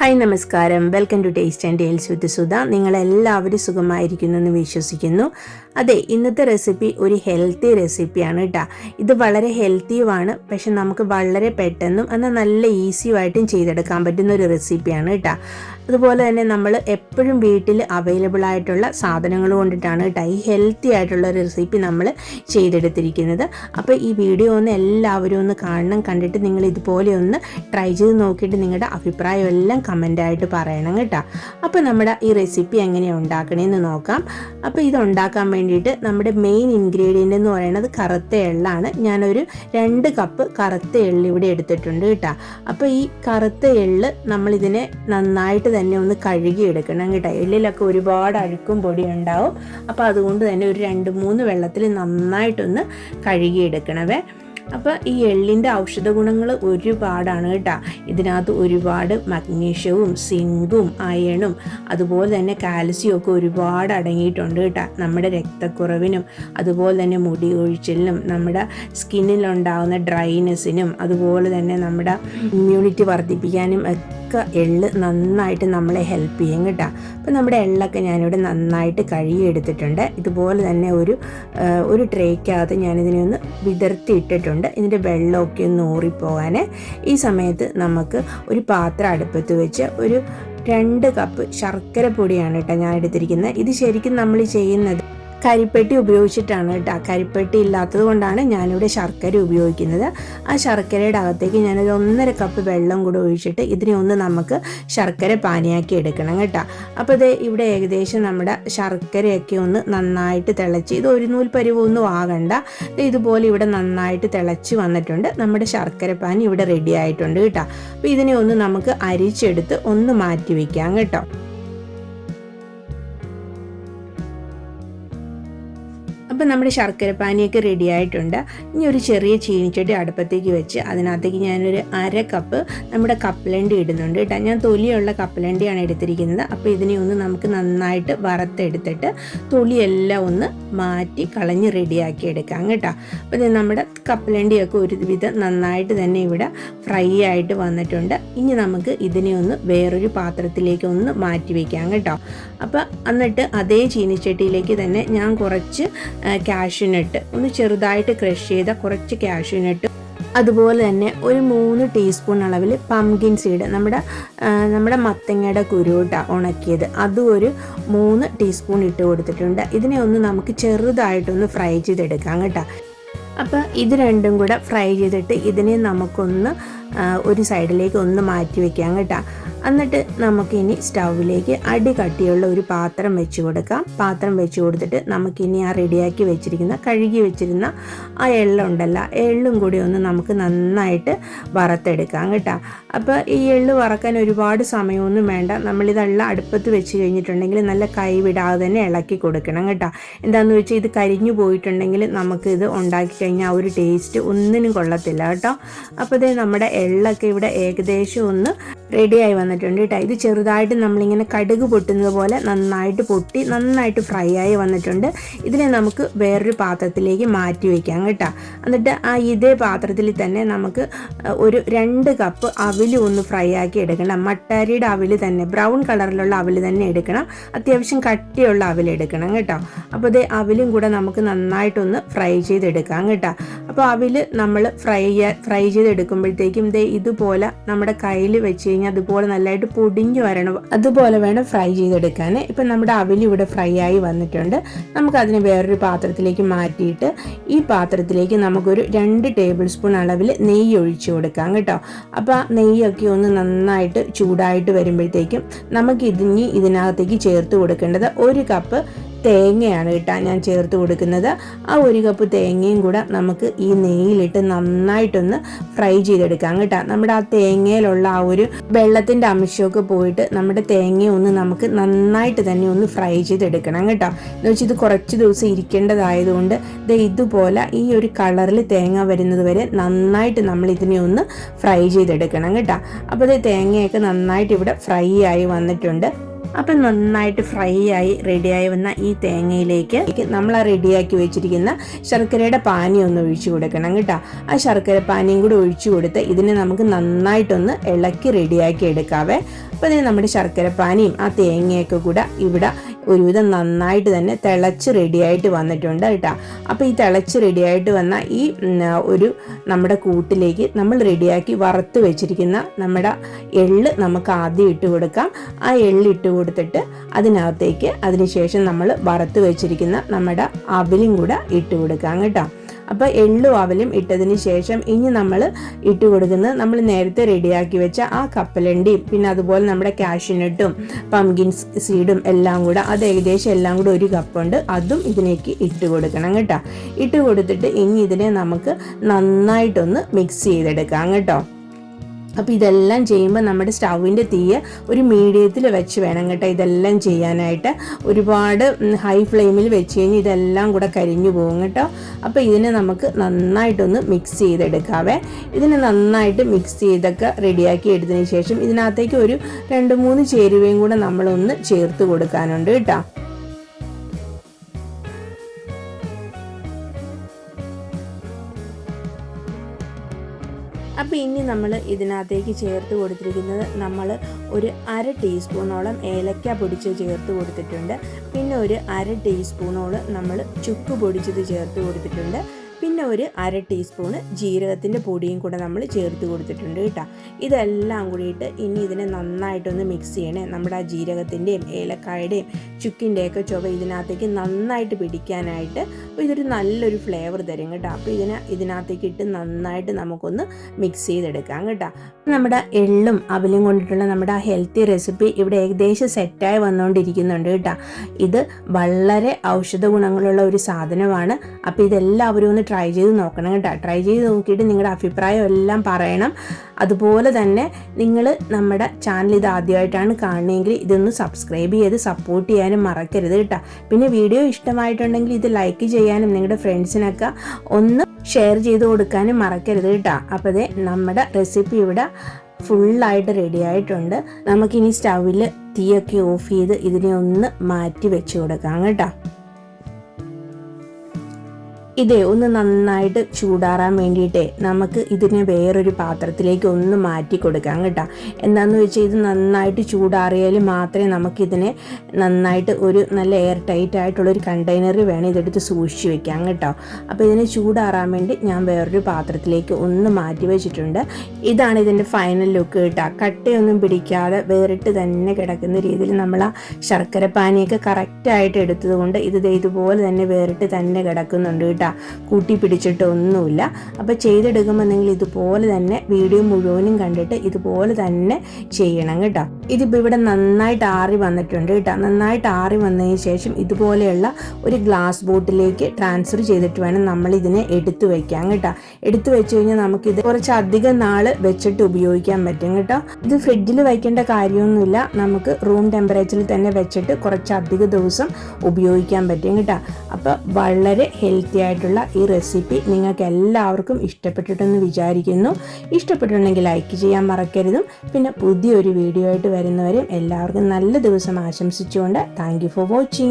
Hi നമസ്കാരം. Welcome to taste and tales with Sudha. നിങ്ങളെല്ലാവരും സുഖമായിരിക്കുന്നു എന്ന് വിശ്വസിക്കുന്നു. അതെ ഇന്നത്തെ റെസിപ്പി ഒരു ഹെൽത്തി റെസിപ്പിയാണ് കേട്ടോ ഇത് വളരെ ഹെൽത്തിയുമാണ് പക്ഷെ നമുക്ക് വളരെ പെട്ടെന്നും എന്നാൽ നല്ല ഈസിയുമായിട്ടും ചെയ്തെടുക്കാൻ പറ്റുന്ന ഒരു റെസിപ്പിയാണ് കേട്ടോ അതുപോലെ തന്നെ നമ്മൾ എപ്പോഴും വീട്ടിൽ അവൈലബിൾ ആയിട്ടുള്ള സാധനങ്ങൾ കൊണ്ടിട്ടാണ് കേട്ടോ ഈ ഹെൽത്തി ആയിട്ടുള്ള ഒരു റെസിപ്പി നമ്മൾ ചെയ്തെടുത്തിരിക്കുന്നത്. അപ്പോൾ ഈ വീഡിയോ ഒന്ന് എല്ലാവരും ഒന്ന് കാണണം കണ്ടിട്ട് നിങ്ങൾ ഇതുപോലെ ഒന്ന് ട്രൈ ചെയ്ത് നോക്കിയിട്ട് നിങ്ങളുടെ അഭിപ്രായം എല്ലാം കമന്റായിട്ട് പറയണം കേട്ടോ. അപ്പോൾ നമ്മുടെ ഈ റെസിപ്പി എങ്ങനെയാണ് ഉണ്ടാക്കണമെന്ന് നോക്കാം. അപ്പോൾ ഇത് ഉണ്ടാക്കാൻ വേണ്ടിയിട്ട് നമ്മുടെ മെയിൻ ഇൻഗ്രീഡിയന്റ് എന്ന് പറയുന്നത് കറുത്ത എള്ളാണ്. ഞാനൊരു രണ്ട് കപ്പ് കറുത്ത എള്ള് ഇവിടെ എടുത്തിട്ടുണ്ട് കേട്ടോ. അപ്പോൾ ഈ കറുത്ത എള്ള് നമ്മളിതിനെ നന്നായിട്ട് തന്നെ ഒന്ന് കഴുകി എടുക്കണം കേട്ടോ. എള്ളിലൊക്കെ ഒരുപാട് അഴുക്കും പൊടി ഉണ്ടാവും. അപ്പോൾ അതുകൊണ്ട് തന്നെ ഒരു രണ്ട് മൂന്ന് വെള്ളത്തിൽ നന്നായിട്ടൊന്ന് കഴുകി എടുക്കണവേ അപ്പോൾ ഈ എള്ളിന്റെ ഔഷധ ഗുണങ്ങൾ ഒരുപാടാണ് കേട്ടോ. ഇതിനകത്ത് ഒരുപാട് മഗ്നീഷ്യവും സിങ്കും അയണും അതുപോലെ തന്നെ കാൽസ്യവും ഒക്കെ ഒരുപാട് അടങ്ങിയിട്ടുണ്ട് കേട്ടോ. നമ്മുടെ രക്തക്കുറവിനും അതുപോലെ തന്നെ മുടി ഒഴിച്ചിലിനും നമ്മുടെ സ്കിന്നിലുണ്ടാകുന്ന ഡ്രൈനെസ്സിനും അതുപോലെ തന്നെ നമ്മുടെ ഇമ്മ്യൂണിറ്റി വർദ്ധിപ്പിക്കാനും ഒക്കെ എള്ള് നന്നായിട്ട് നമ്മളെ ഹെൽപ്പ് ചെയ്യും കേട്ടോ. അപ്പോൾ നമ്മുടെ എള്ളൊക്കെ ഞാനിവിടെ നന്നായിട്ട് കഴുകിയെടുത്തിട്ടുണ്ട്. ഇതുപോലെ തന്നെ ഒരു ഒരു ട്രേക്കകത്ത് ഞാനിതിനെ ഒന്ന് വിതർത്തി ഇട്ടിട്ടുണ്ട് ഇതിന്റെ വെള്ളമൊക്കെ ഒന്ന് ഊറിപ്പോകാൻ ഈ സമയത്ത് നമുക്ക് ഒരു പാത്രം അടുപ്പത്ത് വെച്ച് ഒരു രണ്ട് കപ്പ് ശർക്കര പൊടിയാണ് കേട്ടോ ഞാൻ എടുത്തിരിക്കുന്നത്. ഇത് ശരിക്കും നമ്മൾ ചെയ്യുന്നത് കരിപ്പെട്ടി ഉപയോഗിച്ചിട്ടാണ് കേട്ടോ. കരിപ്പെട്ടി ഇല്ലാത്തത് കൊണ്ടാണ് ഞാനിവിടെ ശർക്കര ഉപയോഗിക്കുന്നത്. ആ ശർക്കരയുടെ അകത്തേക്ക് ഞാനൊരു ഒന്നര കപ്പ് വെള്ളം കൂടെ ഒഴിച്ചിട്ട് ഇതിനെ ഒന്ന് നമുക്ക് ശർക്കര പാനിയാക്കി എടുക്കണം കേട്ടോ. അപ്പോൾ ഇത് ഇവിടെ ഏകദേശം നമ്മുടെ ശർക്കരയൊക്കെ ഒന്ന് നന്നായിട്ട് തിളച്ച് ഇത് ഒരു നൂൽ പരിവൊന്നും ആകണ്ട. ഇതുപോലെ ഇവിടെ നന്നായിട്ട് തിളച്ച് വന്നിട്ടുണ്ട്. നമ്മുടെ ശർക്കര പാനി ഇവിടെ റെഡി ആയിട്ടുണ്ട് കേട്ടോ. അപ്പോൾ ഇതിനെ ഒന്ന് നമുക്ക് അരിച്ചെടുത്ത് ഒന്ന് മാറ്റി വയ്ക്കാം കേട്ടോ. അപ്പം നമ്മുടെ ശർക്കര പാനിയൊക്കെ റെഡി ആയിട്ടുണ്ട്. ഇനി ഒരു ചെറിയ ചീനിച്ചട്ടി അടുപ്പത്തേക്ക് വെച്ച് അതിനകത്തേക്ക് ഞാനൊരു അര കപ്പ് നമ്മുടെ കപ്പലണ്ടി ഇടുന്നുണ്ട് കേട്ടോ. ഞാൻ തൊലിയുള്ള കപ്പലണ്ടിയാണ് എടുത്തിരിക്കുന്നത്. അപ്പോൾ ഇതിനെ ഒന്ന് നമുക്ക് നന്നായിട്ട് വറുത്തെടുത്തിട്ട് തൊലിയെല്ലാം ഒന്ന് മാറ്റി കളഞ്ഞ് റെഡിയാക്കി എടുക്കാം കേട്ടോ. അപ്പോൾ ഇത് നമ്മുടെ കപ്പലണ്ടിയൊക്കെ ഒരുവിധം നന്നായിട്ട് തന്നെ ഇവിടെ ഫ്രൈ ആയിട്ട് വന്നിട്ടുണ്ട്. ഇനി നമുക്ക് ഇതിനെ ഒന്ന് വേറൊരു പാത്രത്തിലേക്ക് ഒന്ന് മാറ്റി വയ്ക്കാം കേട്ടോ. അപ്പോൾ എന്നിട്ട് അതേ ചീനിച്ചട്ടിയിലേക്ക് തന്നെ ഞാൻ കുറച്ച് കാഷ്യൂനട്ട് ഒന്ന് ചെറുതായിട്ട് ക്രഷ് ചെയ്ത കുറച്ച് കാഷ്യൂനട്ട് അതുപോലെ തന്നെ ഒരു മൂന്ന് ടീസ്പൂൺ അളവിൽ പംകിൻ സീഡ് നമ്മുടെ നമ്മുടെ മത്തങ്ങയുടെ കുരുട്ട ഉണക്കിയത്. അതും ഒരു മൂന്ന് ടീസ്പൂൺ ഇട്ട് കൊടുത്തിട്ടുണ്ട്. ഇതിനെ ഒന്ന് നമുക്ക് ചെറുതായിട്ടൊന്ന് ഫ്രൈ ചെയ്തെടുക്കാം കേട്ടോ. അപ്പോൾ ഇത് രണ്ടും കൂടെ ഫ്രൈ ചെയ്തിട്ട് ഇതിനെ നമുക്കൊന്ന് ഒരു സൈഡിലേക്ക് ഒന്ന് മാറ്റി വെക്കാം കേട്ടോ. എന്നിട്ട് നമുക്കിനി സ്റ്റൗവിലേക്ക് അടി കട്ടിയുള്ള ഒരു പാത്രം വെച്ച് കൊടുക്കാം. പാത്രം വെച്ച് കൊടുത്തിട്ട് നമുക്കിനി ആ റെഡിയാക്കി വെച്ചിരിക്കുന്ന കഴുകി വെച്ചിരുന്ന ആ എള്ളുണ്ടല്ലോ എള്ളും കൂടി ഒന്ന് നമുക്ക് നന്നായിട്ട് വറുത്തെടുക്കാം കേട്ടോ. അപ്പോൾ ഈ എള്ള് വറക്കാൻ ഒരുപാട് സമയമൊന്നും വേണ്ട. നമ്മളിതെല്ലാം അടുപ്പത്ത് വെച്ച് കഴിഞ്ഞിട്ടുണ്ടെങ്കിൽ നല്ല കൈ വിടാതെ തന്നെ ഇളക്കി കൊടുക്കണം കേട്ടോ. എന്താണെന്ന് വെച്ചാൽ ഇത് കരിഞ്ഞു പോയിട്ടുണ്ടെങ്കിൽ നമുക്കിത് ഉണ്ടാക്കി കഴിഞ്ഞാൽ ആ ഒരു ടേസ്റ്റ് ഒന്നിനും കൊള്ളത്തില്ല കേട്ടോ. അപ്പോൾ ഇത് നമ്മുടെ എള്ളൊക്കെ ഇവിടെ ഏകദേശം ഒന്ന് റെഡിയായി വന്നിട്ടുണ്ട് കേട്ടോ ഇത് ചെറുതായിട്ട് നമ്മളിങ്ങനെ കടുക് പൊട്ടുന്നത് പോലെ നന്നായിട്ട് പൊട്ടി നന്നായിട്ട് ഫ്രൈ ആയി വന്നിട്ടുണ്ട്. ഇതിനെ നമുക്ക് വേറൊരു പാത്രത്തിലേക്ക് മാറ്റി വയ്ക്കാം കേട്ടോ. എന്നിട്ട് ആ ഇതേ പാത്രത്തിൽ തന്നെ നമുക്ക് ഒരു രണ്ട് കപ്പ് അവിൽ ഒന്ന് ഫ്രൈ ആക്കി എടുക്കണം. മട്ടാരിയുടെ അവിൽ തന്നെ ബ്രൗൺ കളറിലുള്ള അവിൽ തന്നെ എടുക്കണം. അത്യാവശ്യം കട്ടിയുള്ള അവിൽ എടുക്കണം കേട്ടോ. അപ്പോൾ ഇത് അവിലും കൂടെ നമുക്ക് നന്നായിട്ടൊന്ന് ഫ്രൈ ചെയ്തെടുക്കാം കേട്ടോ. അപ്പോൾ അവിൽ നമ്മൾ ഫ്രൈ ഫ്രൈ ചെയ്തെടുക്കുമ്പോഴത്തേക്കും ഇതേ ഇതുപോലെ നമ്മുടെ കയ്യിൽ വെച്ച് കഴിഞ്ഞാൽ അതുപോലെ നല്ലതായിട്ട് പൊടിഞ്ഞു വരണം. അതുപോലെ വേണം ഫ്രൈ ചെയ്തെടുക്കാൻ. ഇപ്പം നമ്മുടെ അവിൽ ഇവിടെ ഫ്രൈ ആയി വന്നിട്ടുണ്ട്. നമുക്കതിനെ വേറൊരു പാത്രത്തിലേക്ക് മാറ്റിയിട്ട് ഈ പാത്രത്തിലേക്ക് നമുക്കൊരു രണ്ട് ടേബിൾ സ്പൂൺ അളവിൽ നെയ്യ് ഒഴിച്ചു കൊടുക്കാം കേട്ടോ. അപ്പോൾ ആ നെയ്യൊക്കെ ഒന്ന് നന്നായിട്ട് ചൂടായിട്ട് വരുമ്പോഴത്തേക്കും നമുക്ക് ഇതിനി ഇതിനകത്തേക്ക് ചേർത്ത് കൊടുക്കേണ്ടത് ഒരു കപ്പ് തേങ്ങയാണ് കേട്ടോ ഞാൻ ചേർത്ത് കൊടുക്കുന്നത്. ആ ഒരു കപ്പ് തേങ്ങയും കൂടെ നമുക്ക് ഈ നെയ്യിലിട്ട് നന്നായിട്ടൊന്ന് ഫ്രൈ ചെയ്തെടുക്കാം കേട്ടോ. നമ്മുടെ ആ തേങ്ങയിലുള്ള ആ ഒരു വെള്ളത്തിന്റെ അംശമൊക്കെ പോയിട്ട് നമ്മുടെ തേങ്ങ ഒന്ന് നമുക്ക് നന്നായിട്ട് തന്നെ ഒന്ന് ഫ്രൈ ചെയ്തെടുക്കണം കേട്ടോ. എന്ന് വെച്ചാൽ ഇത് കുറച്ച് ദിവസം ഇരിക്കേണ്ടതായതുകൊണ്ട് ഇത് ഇതുപോലെ ഈ ഒരു കളറിൽ തേങ്ങ വരുന്നത് വരെ നന്നായിട്ട് നമ്മൾ ഇതിനെ ഒന്ന് ഫ്രൈ ചെയ്തെടുക്കണം കേട്ടോ. അപ്പോൾ ഇത് തേങ്ങയൊക്കെ നന്നായിട്ട് ഇവിടെ ഫ്രൈ ആയി വന്നിട്ടുണ്ട്. അപ്പം നന്നായിട്ട് ഫ്രൈ ആയി റെഡിയായി വന്ന ഈ തേങ്ങയിലേക്ക് നമ്മൾ റെഡിയാക്കി വെച്ചിരിക്കുന്ന ശർക്കരയുടെ പാനി ഒന്ന് ഒഴിച്ചു കൊടുക്കണം കേട്ടോ. ആ ശർക്കര പാനിയും കൂടി ഒഴിച്ചു കൊടുത്ത് ഇതിനെ നമുക്ക് നന്നായിട്ടൊന്ന് ഇളക്കി റെഡിയാക്കി എടുക്കാവേ. അപ്പോൾ ഇതിന് നമ്മുടെ ശർക്കര പാനിയും ആ തേങ്ങയൊക്കെ കൂടെ ഇവിടെ ഒരുവിധം നന്നായിട്ട് തന്നെ തിളച്ച് റെഡിയായിട്ട് വന്നിട്ടുണ്ട് കേട്ടോ. അപ്പോൾ ഈ തിളച്ച് റെഡിയായിട്ട് വന്ന ഈ ഒരു നമ്മുടെ കൂട്ടിലേക്ക് നമ്മൾ റെഡിയാക്കി വറുത്ത് വെച്ചിരിക്കുന്ന നമ്മുടെ എള്ള് നമുക്ക് ആദ്യം ഇട്ട് കൊടുക്കാം. ആ എള്ള് ഇട്ട് കൊടുത്തിട്ട് അതിനകത്തേക്ക് അതിനുശേഷം നമ്മൾ വറുത്ത് വെച്ചിരിക്കുന്ന നമ്മുടെ അവലും കൂടെ ഇട്ട് കൊടുക്കാം കേട്ടോ. അപ്പോൾ എള്ളും അവലും ഇട്ടതിന് ശേഷം ഇനി നമ്മൾ ഇട്ട് കൊടുക്കുന്നത് നമ്മൾ നേരത്തെ റെഡിയാക്കി വെച്ച ആ കപ്പലണ്ടിയും പിന്നെ അതുപോലെ നമ്മുടെ കാഷ്യൂനട്ടും പംകിൻ സീഡും എല്ലാം കൂടെ അത് ഏകദേശം എല്ലാം കൂടെ ഒരു കപ്പുണ്ട് അതും ഇതിലേക്ക് ഇട്ട് കൊടുക്കണം കേട്ടോ. ഇട്ട് കൊടുത്തിട്ട് ഇനി ഇതിനെ നമുക്ക് നന്നായിട്ടൊന്ന് മിക്സ് ചെയ്തെടുക്കാം കേട്ടോ. അപ്പോൾ ഇതെല്ലാം ചെയ്യുമ്പോൾ നമ്മുടെ സ്റ്റൗവിന്റെ തീയ് ഒരു മീഡിയത്തിൽ വെച്ച് വേണം കേട്ടോ ഇതെല്ലാം ചെയ്യാനായിട്ട്. ഒരുപാട് ഹൈ ഫ്ലെയിമിൽ വെച്ച് കഴിഞ്ഞാൽ ഇതെല്ലാം കൂടെ കരിഞ്ഞു പോകും കേട്ടോ. അപ്പോൾ ഇതിനെ നമുക്ക് നന്നായിട്ടൊന്ന് മിക്സ് ചെയ്തെടുക്കാവേ. ഇതിനെ നന്നായിട്ട് മിക്സ് ചെയ്തൊക്കെ റെഡിയാക്കി എടുത്തതിന് ശേഷം ഇതിനകത്തേക്ക് ഒരു രണ്ട് മൂന്ന് ചേരുവയും കൂടെ നമ്മളൊന്ന് ചേർത്ത് കൊടുക്കാനുണ്ട് കേട്ടോ. അപ്പോൾ ഇനി നമ്മൾ ഇതിനകത്തേക്ക് ചേർത്ത് കൊടുത്തിരിക്കുന്നത് നമ്മൾ ഒരു അര ടീസ്പൂണോളം ഏലക്ക പൊടിച്ച് ചേർത്ത് കൊടുത്തിട്ടുണ്ട്. പിന്നെ ഒരു അര ടീസ്പൂണോളം നമ്മൾ ചുക്ക് പൊടിച്ചത് ചേർത്ത് കൊടുത്തിട്ടുണ്ട്. പിന്നെ ഒരു അര ടീസ്പൂണ് ജീരകത്തിന്റെ പൊടിയും കൂടെ നമ്മൾ ചേർത്ത് കൊടുത്തിട്ടുണ്ട് കേട്ടോ. ഇതെല്ലാം കൂടിയിട്ട് ഇനി ഇതിനെ നന്നായിട്ടൊന്ന് മിക്സ് ചെയ്യണേ. നമ്മുടെ ആ ജീരകത്തിന്റെയും ഏലക്കായുടെയും ചുക്കിന്റെയൊക്കെ ചുവ ഇതിനകത്തേക്ക് നന്നായിട്ട് പിടിക്കാനായിട്ട് ഇതൊരു നല്ലൊരു ഫ്ലേവർ തരും കേട്ടോ. അപ്പോൾ ഇതിനെ ഇതിനകത്തേക്ക് ഇട്ട് നന്നായിട്ട് നമുക്കൊന്ന് മിക്സ് ചെയ്തെടുക്കാം കേട്ടോ. നമ്മുടെ എള്ളും അവലും കൊണ്ടിട്ടുള്ള നമ്മുടെ ആ ഹെൽത്തി റെസിപ്പി ഇവിടെ ഏകദേശം സെറ്റായി വന്നുകൊണ്ടിരിക്കുന്നുണ്ട് കേട്ടോ. ഇത് വളരെ ഔഷധ ഗുണങ്ങളുള്ള ഒരു സാധനമാണ്. അപ്പോൾ ഇതെല്ലാവരും ഒന്ന് ട്രൈ ചെയ്ത് നോക്കണം കേട്ടോ. ട്രൈ ചെയ്ത് നോക്കിയിട്ട് നിങ്ങളുടെ അഭിപ്രായം എല്ലാം പറയണം. അതുപോലെ തന്നെ നിങ്ങൾ നമ്മുടെ ചാനൽ ഇത് ആദ്യമായിട്ടാണ് കാണുന്നതെങ്കിൽ ഇതൊന്ന് സബ്സ്ക്രൈബ് ചെയ്ത് സപ്പോർട്ട് ചെയ്യാനും മറക്കരുത് കേട്ടോ. പിന്നെ വീഡിയോ ഇഷ്ടമായിട്ടുണ്ടെങ്കിൽ ഇത് ലൈക്ക് ചെയ്യാനും നിങ്ങളുടെ ഫ്രണ്ട്സിനൊക്കെ ഒന്ന് ഷെയർ ചെയ്ത് കൊടുക്കാനും മറക്കരുത് കേട്ടോ. അപ്പോൾ അതെ നമ്മുടെ റെസിപ്പി ഇവിടെ ഫുള്ളായിട്ട് റെഡി ആയിട്ടുണ്ട്. നമുക്കിനി സ്റ്റൗവിൽ തീയൊക്കെ ഓഫ് ചെയ്ത് ഇതിനെ ഒന്ന് മാറ്റി വെച്ച് കൊടുക്കാം കേട്ടോ. ഇതേ ഒന്ന് നന്നായിട്ട് ചൂടാറാൻ വേണ്ടിയിട്ട് നമുക്ക് ഇതിനെ വേറൊരു പാത്രത്തിലേക്ക് ഒന്ന് മാറ്റി കൊടുക്കാം കേട്ടോ. എന്താണെന്ന് വെച്ചാൽ ഇത് നന്നായിട്ട് ചൂടാറിയാൽ മാത്രമേ നമുക്കിതിനെ നന്നായിട്ട് ഒരു നല്ല എയർ ടൈറ്റ് ആയിട്ടുള്ള ഒരു കണ്ടെയ്നറിൽ വേണം ഇതെടുത്ത് സൂക്ഷിച്ച് വെക്കാം കേട്ടോ. അപ്പോൾ ഇതിനെ ചൂടാറാൻ വേണ്ടി ഞാൻ വേറൊരു പാത്രത്തിലേക്ക് ഒന്ന് മാറ്റി വെച്ചിട്ടുണ്ട്. ഇതാണ് ഇതിന്റെ ഫൈനൽ ലുക്ക് കേട്ടോ. കട്ടയൊന്നും പിടിക്കാതെ വേറിട്ട് തന്നെ കിടക്കുന്ന രീതിയിൽ നമ്മൾ ആ ശർക്കര പാനിയൊക്കെ കറക്റ്റായിട്ട് എടുത്തതുകൊണ്ട് ഇത് ഇതുപോലെ തന്നെ വേറിട്ട് തന്നെ കിടക്കുന്നുണ്ട് കൂട്ടി. പിടിച്ചിട്ടൊന്നുമില്ല അപ്പോൾ ചെയ്തെടുക്കുമ്പോൾ നിങ്ങൾ ഇതുപോലെ തന്നെ വീഡിയോ മുഴുവനും കണ്ടിട്ട് ഇതുപോലെ തന്നെ ചെയ്യണം കേട്ടോ. ഇതിപ്പോൾ ഇവിടെ നന്നായിട്ട് ആറി വന്നിട്ടുണ്ട് കേട്ടോ. നന്നായിട്ട് ആറി വന്നതിന് ശേഷം ഇതുപോലെയുള്ള ഒരു ഗ്ലാസ് ബോട്ടിലേക്ക് ട്രാൻസ്ഫർ ചെയ്തിട്ട് വേണം നമ്മൾ ഇതിനെ എടുത്തു വയ്ക്കാം കേട്ടോ. എടുത്തു വെച്ച് കഴിഞ്ഞാൽ നമുക്കിത് കുറച്ചധികം നാൾ വെച്ചിട്ട് ഉപയോഗിക്കാൻ പറ്റും കേട്ടോ. ഇത് ഫ്രിഡ്ജിൽ വയ്ക്കേണ്ട കാര്യമൊന്നുമില്ല. നമുക്ക് റൂം ടെമ്പറേച്ചറിൽ തന്നെ വെച്ചിട്ട് കുറച്ച് അധിക ദിവസം ഉപയോഗിക്കാൻ പറ്റും കേട്ടോ. അപ്പോൾ വളരെ ഹെൽത്തി ആയിട്ടുള്ള ഈ റെസിപ്പി നിങ്ങൾക്ക് എല്ലാവർക്കും ഇഷ്ടപ്പെട്ടിട്ടെന്ന് വിചാരിക്കുന്നു. ഇഷ്ടപ്പെട്ടിട്ടുണ്ടെങ്കിൽ ലൈക്ക് ചെയ്യാൻ മറക്കരുതും. പിന്നെ പുതിയൊരു വീഡിയോ ആയിട്ട് വരുന്നവരെയും എല്ലാവർക്കും നല്ല ദിവസം ആശംസിച്ചുകൊണ്ട് താങ്ക് ഫോർ വാച്ചിങ്.